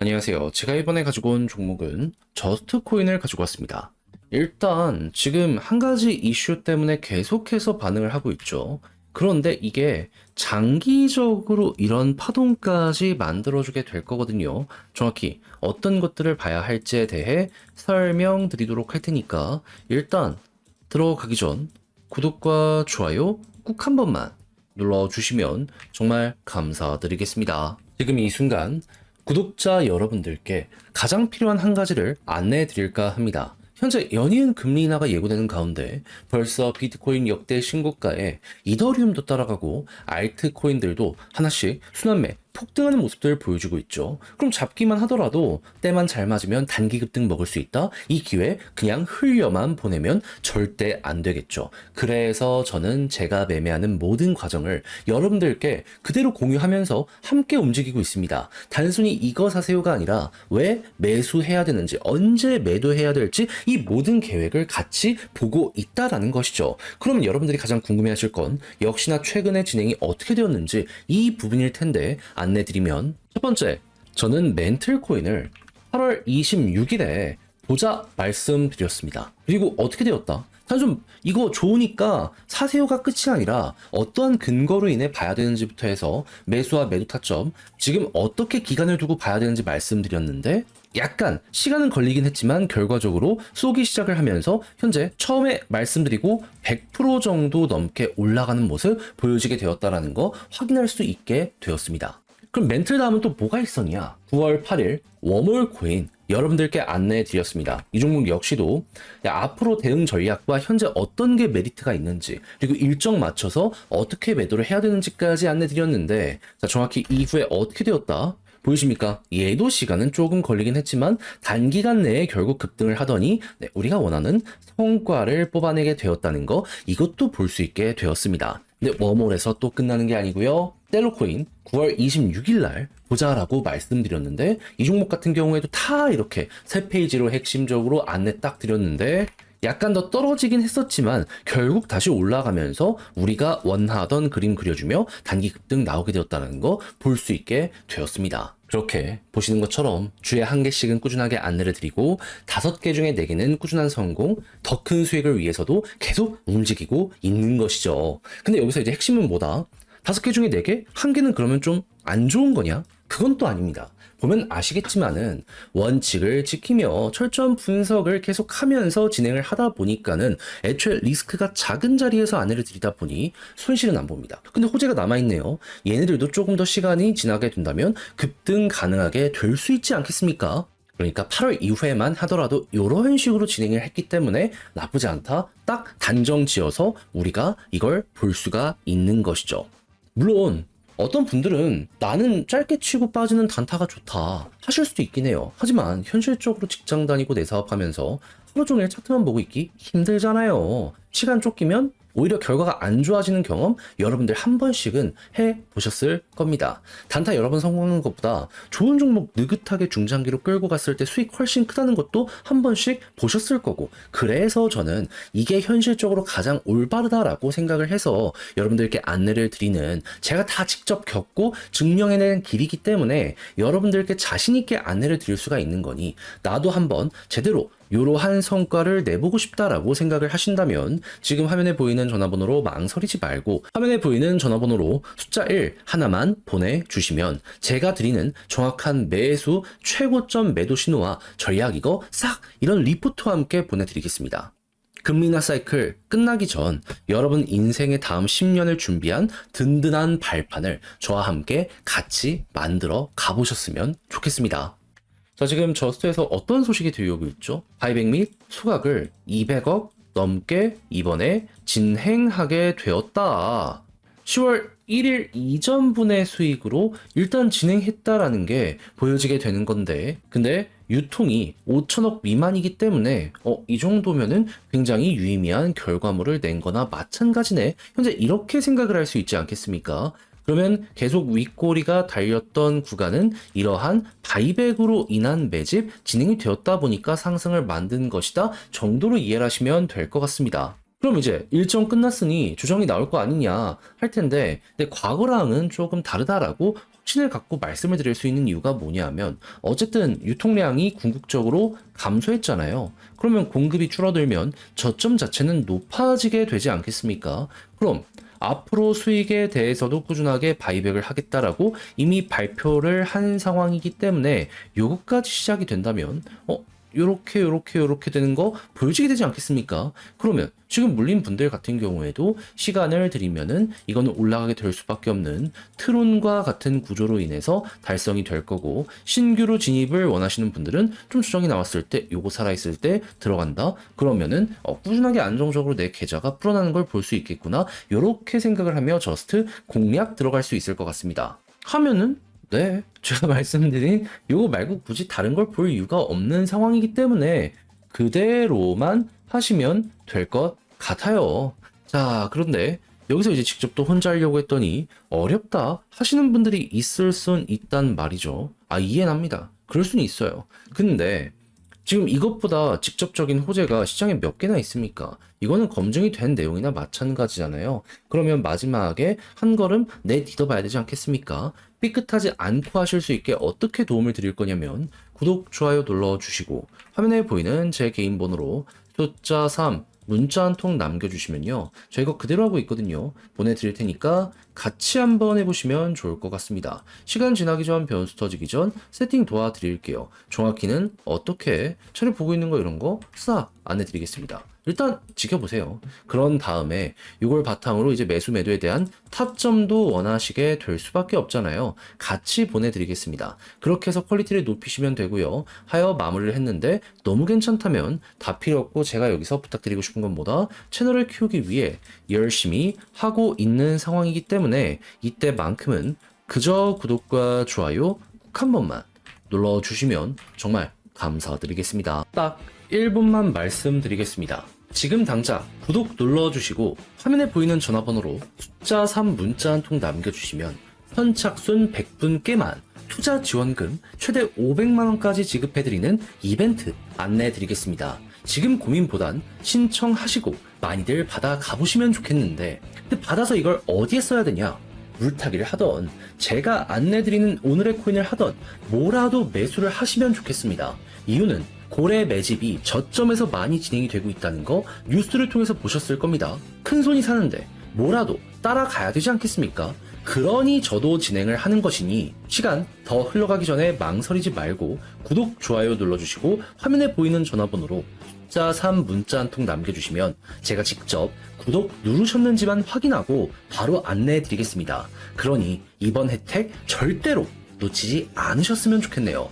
안녕하세요. 제가 이번에 가지고 온 종목은 저스트 코인을 가지고 왔습니다. 일단 지금 한 가지 이슈 때문에 계속해서 반응을 하고 있죠. 그런데 이게 장기적으로 이런 파동까지 만들어주게 될 거거든요. 정확히 어떤 것들을 봐야 할지에 대해 설명드리도록 할 테니까 일단 들어가기 전 구독과 좋아요 꾹 한 번만 눌러주시면 정말 감사드리겠습니다. 지금 이 순간 구독자 여러분들께 가장 필요한 한 가지를 안내해 드릴까 합니다. 현재 연이은 금리 인하가 예고되는 가운데 벌써 비트코인 역대 신고가에 이더리움도 따라가고 알트코인들도 하나씩 순환매 폭등하는 모습들을 보여주고 있죠. 그럼 잡기만 하더라도 때만 잘 맞으면 단기 급등 먹을 수 있다? 이 기회 그냥 흘려만 보내면 절대 안 되겠죠. 그래서 저는 제가 매매하는 모든 과정을 여러분들께 그대로 공유하면서 함께 움직이고 있습니다. 단순히 이거 사세요가 아니라 왜 매수해야 되는지, 언제 매도해야 될지 이 모든 계획을 같이 보고 있다라는 것이죠. 그럼 여러분들이 가장 궁금해하실 건 역시나 최근에 진행이 어떻게 되었는지 이 부분일 텐데 안내 드리면 첫 번째, 저는 멘틀 코인을 8월 26일에 보자 말씀드렸습니다. 그리고 어떻게 되었다? 단순 이거 좋으니까 사세요가 끝이 아니라 어떠한 근거로 인해 봐야 되는지부터 해서 매수와 매도 타점 지금 어떻게 기간을 두고 봐야 되는지 말씀드렸는데 약간 시간은 걸리긴 했지만 결과적으로 쏘기 시작을 하면서 현재 처음에 말씀드리고 100% 정도 넘게 올라가는 모습 보여지게 되었다라는 거 확인할 수 있게 되었습니다. 그럼 멘틀 다음은 또 뭐가 있었냐? 9월 8일 웜월 코인 여러분들께 안내해 드렸습니다. 이 종목 역시도 앞으로 대응 전략과 현재 어떤 게 메리트가 있는지 그리고 일정 맞춰서 어떻게 매도를 해야 되는지까지 안내 드렸는데 정확히 이후에 어떻게 되었다? 보이십니까? 얘도 시간은 조금 걸리긴 했지만 단기간 내에 결국 급등을 하더니 네, 우리가 원하는 성과를 뽑아내게 되었다는 거 이것도 볼 수 있게 되었습니다. 근데 워몰에서 또 끝나는 게 아니고요. 텔로코인 9월 26일 날 보자라고 말씀드렸는데 이 종목 같은 경우에도 다 이렇게 세 페이지로 핵심적으로 안내 딱 드렸는데 약간 더 떨어지긴 했었지만 결국 다시 올라가면서 우리가 원하던 그림 그려주며 단기 급등 나오게 되었다는 거 볼 수 있게 되었습니다. 그렇게 보시는 것처럼 주에 한 개씩은 꾸준하게 안내를 드리고 다섯 개 중에 네 개는 꾸준한 성공, 더 큰 수익을 위해서도 계속 움직이고 있는 것이죠. 근데 여기서 이제 핵심은 뭐다? 다섯 개 중에 네 개? 한 개는 그러면 좀 안 좋은 거냐? 그건 또 아닙니다. 보면 아시겠지만은 원칙을 지키며 철저한 분석을 계속하면서 진행을 하다 보니까는 애초에 리스크가 작은 자리에서 안내를 드리다 보니 손실은 안 봅니다. 근데 호재가 남아있네요. 얘네들도 조금 더 시간이 지나게 된다면 급등 가능하게 될 수 있지 않겠습니까? 그러니까 8월 이후에만 하더라도 이런 식으로 진행을 했기 때문에 나쁘지 않다. 딱 단정 지어서 우리가 이걸 볼 수가 있는 것이죠. 물론 어떤 분들은 나는 짧게 치고 빠지는 단타가 좋다 하실 수도 있긴 해요. 하지만 현실적으로 직장 다니고 내 사업하면서 하루 종일 차트만 보고 있기 힘들잖아요. 시간 쫓기면 오히려 결과가 안 좋아지는 경험 여러분들 한 번씩은 해 보셨을 겁니다. 단타 여러 번 성공하는 것보다 좋은 종목 느긋하게 중장기로 끌고 갔을 때 수익 훨씬 크다는 것도 한 번씩 보셨을 거고 그래서 저는 이게 현실적으로 가장 올바르다라고 생각을 해서 여러분들께 안내를 드리는 제가 다 직접 겪고 증명해낸 길이기 때문에 여러분들께 자신 있게 안내를 드릴 수가 있는 거니 나도 한번 제대로 이러한 성과를 내보고 싶다라고 생각을 하신다면 지금 화면에 보이는 전화번호로 망설이지 말고 화면에 보이는 전화번호로 숫자 1 하나만 보내주시면 제가 드리는 정확한 매수 최고점 매도 신호와 전략 이거 싹 이런 리포트와 함께 보내드리겠습니다. 금리나 사이클 끝나기 전 여러분 인생의 다음 10년을 준비한 든든한 발판을 저와 함께 같이 만들어 가보셨으면 좋겠습니다. 자, 지금 저스트에서 어떤 소식이 들려오고 있죠? 바이백 및 소각을 200억 넘게 이번에 진행하게 되었다. 10월 1일 이전분의 수익으로 일단 진행했다라는 게 보여지게 되는 건데, 근데 유통이 5천억 미만이기 때문에 어, 이 정도면은 굉장히 유의미한 결과물을 낸 거나 마찬가지네. 현재 이렇게 생각을 할 수 있지 않겠습니까? 그러면 계속 윗꼬리가 달렸던 구간은 이러한 바이백으로 인한 매집 진행이 되었다 보니까 상승을 만든 것이다 정도로 이해를 하시면 될 것 같습니다. 그럼 이제 일정 끝났으니 조정이 나올 거 아니냐 할 텐데 근데 과거랑은 조금 다르다라고 확신을 갖고 말씀을 드릴 수 있는 이유가 뭐냐면 어쨌든 유통량이 궁극적으로 감소했잖아요. 그러면 공급이 줄어들면 저점 자체는 높아지게 되지 않겠습니까? 그럼 앞으로 수익에 대해서도 꾸준하게 바이백을 하겠다라고 이미 발표를 한 상황이기 때문에 요것까지 시작이 된다면 어 요렇게 요렇게 요렇게 되는 거 보여지게 되지 않겠습니까? 그러면 지금 물린 분들 같은 경우에도 시간을 들이면은 이거는 올라가게 될 수밖에 없는 트론과 같은 구조로 인해서 달성이 될 거고 신규로 진입을 원하시는 분들은 좀 수정이 나왔을 때 요거 살아있을 때 들어간다? 그러면은 어, 꾸준하게 안정적으로 내 계좌가 불어나는 걸 볼 수 있겠구나? 요렇게 생각을 하며 저스트 공략 들어갈 수 있을 것 같습니다. 하면은 네, 제가 말씀드린 요거 말고 굳이 다른 걸 볼 이유가 없는 상황이기 때문에 그대로만 하시면 될 것 같아요. 자, 그런데 여기서 이제 직접 또 혼자 하려고 했더니 어렵다 하시는 분들이 있을 순 있단 말이죠. 아, 이해는 합니다. 그럴 수는 있어요. 근데 지금 이것보다 직접적인 호재가 시장에 몇 개나 있습니까? 이거는 검증이 된 내용이나 마찬가지잖아요. 그러면 마지막에 한 걸음 내딛어 봐야 되지 않겠습니까? 삐끗하지 않고 하실 수 있게 어떻게 도움을 드릴 거냐면 구독, 좋아요 눌러주시고 화면에 보이는 제 개인 번호로 숫자 3 문자 한 통 남겨주시면요. 저 이거 그대로 하고 있거든요. 보내드릴 테니까 같이 한번 해보시면 좋을 것 같습니다. 시간 지나기 전 변수 터지기 전 세팅 도와드릴게요. 정확히는 어떻게 차례 보고 있는 거 이런 거 싹 안내드리겠습니다. 일단 지켜보세요. 그런 다음에 이걸 바탕으로 이제 매수 매도에 대한 타점도 원하시게 될 수밖에 없잖아요. 같이 보내드리겠습니다. 그렇게 해서 퀄리티를 높이시면 되고요. 하여 마무리를 했는데 너무 괜찮다면 다 필요 없고 제가 여기서 부탁드리고 싶은 건 뭐다? 채널을 키우기 위해 열심히 하고 있는 상황이기 때문에 이때만큼은 그저 구독과 좋아요 꼭 한 번만 눌러주시면 정말 감사드리겠습니다. 딱 1분만 말씀드리겠습니다. 지금 당장 구독 눌러주시고 화면에 보이는 전화번호로 숫자 3 문자 한 통 남겨주시면 선착순 100분께만 투자 지원금 최대 500만원까지 지급해드리는 이벤트 안내해드리겠습니다. 지금 고민보단 신청하시고 많이들 받아 가보시면 좋겠는데 근데 받아서 이걸 어디에 써야 되냐? 물타기를 하던 제가 안내드리는 오늘의 코인을 하던 뭐라도 매수를 하시면 좋겠습니다. 이유는 고래 매집이 저점에서 많이 진행이 되고 있다는 거 뉴스를 통해서 보셨을 겁니다. 큰 손이 사는데 뭐라도 따라가야 되지 않겠습니까? 그러니 저도 진행을 하는 것이니 시간 더 흘러가기 전에 망설이지 말고 구독, 좋아요 눌러주시고 화면에 보이는 전화번호로 숫자 3 문자 한 통 남겨주시면 제가 직접 구독 누르셨는지만 확인하고 바로 안내해 드리겠습니다. 그러니 이번 혜택 절대로 놓치지 않으셨으면 좋겠네요.